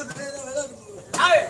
ஏய், விளையாட்டு கேட்க. ஏய், அவன் தானே பாட பாட பாடுவான். ஏய், தவறான மனிதன்.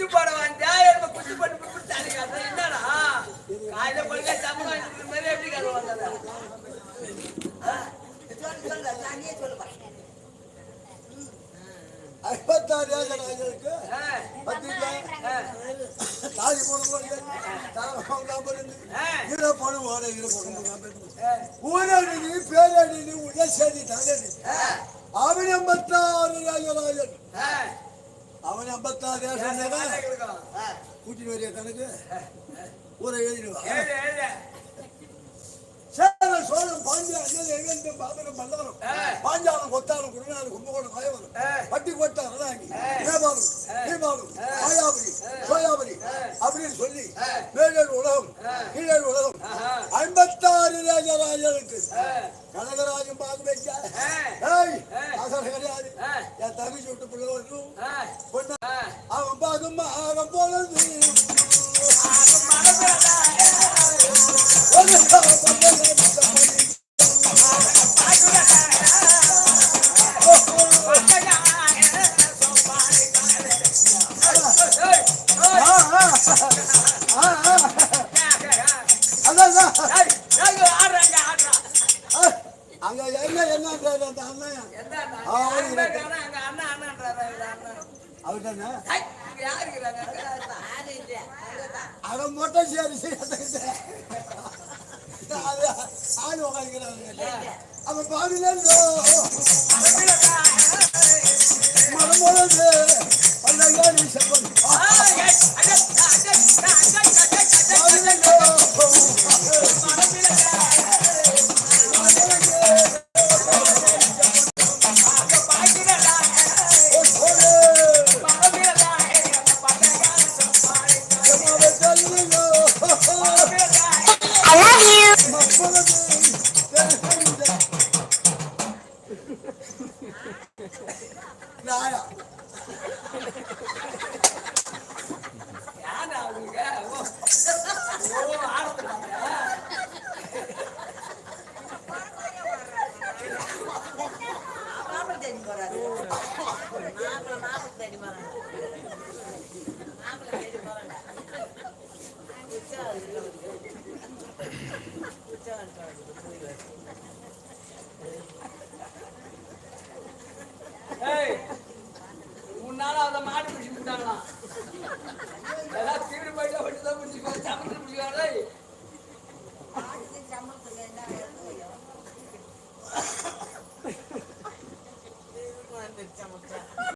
குச்சி போட வந்தா, என்னமோ குச்சி போட்டு புடிச்சு அடிக்காத. என்னடா? காலையில படுக்க சம்பளம் வாங்கிட்டு மாதிரி எப்படி கதை வந்தது? ஐம்பத்தாறு இரு ஊரடி பேரடி உடசடி தகடி ஏய், அவன் ஐம்பத்தாறு ராஜராஜன் ஏய். அவன் ஐம்பத்தாறு. கூட்டிட்டு வரைய கணக்கு ஊரை எழுதிடுவா ஏழு, ஏழு. சேர சோழன் எங்கெந்த பாதகம் பல்லாரம் ஏய். பாஞ்சாலம் கொத்தாரம் குருநாடு கும்பகோணம் மாயவரம் ஏய். பட்டி கோட்டை ஏய். மாயாவரி ஏய். சோயாவரி ஏய். அப்படின்னு சொல்லி. மேலர் உலகம். கீழர் உலகம். ஐம்பத்தாறு ராஜராஜனுக்கு கனகராஜன் பார்க்க வச்சா ஏய், ஏய், ஆடுறாங்க, ஆடுறா. அங்க என்ன என்ன அந்த அண்ணன் எந்த அவன் மொட்டை சேரி அது ஆள் உட்காந்துக்கிறாங்க அவன் பாவிலோ பல்லங்காடி செப்பன் நாயா நாளா அந்த மாடு பிடிச்சு விட்டாங்களாம். எல்லாம் தீவிர போயிட்டா மட்டும்தான் பிடிச்சிருக்காங்க. சமைச்சு பிடிச்சிக்காரே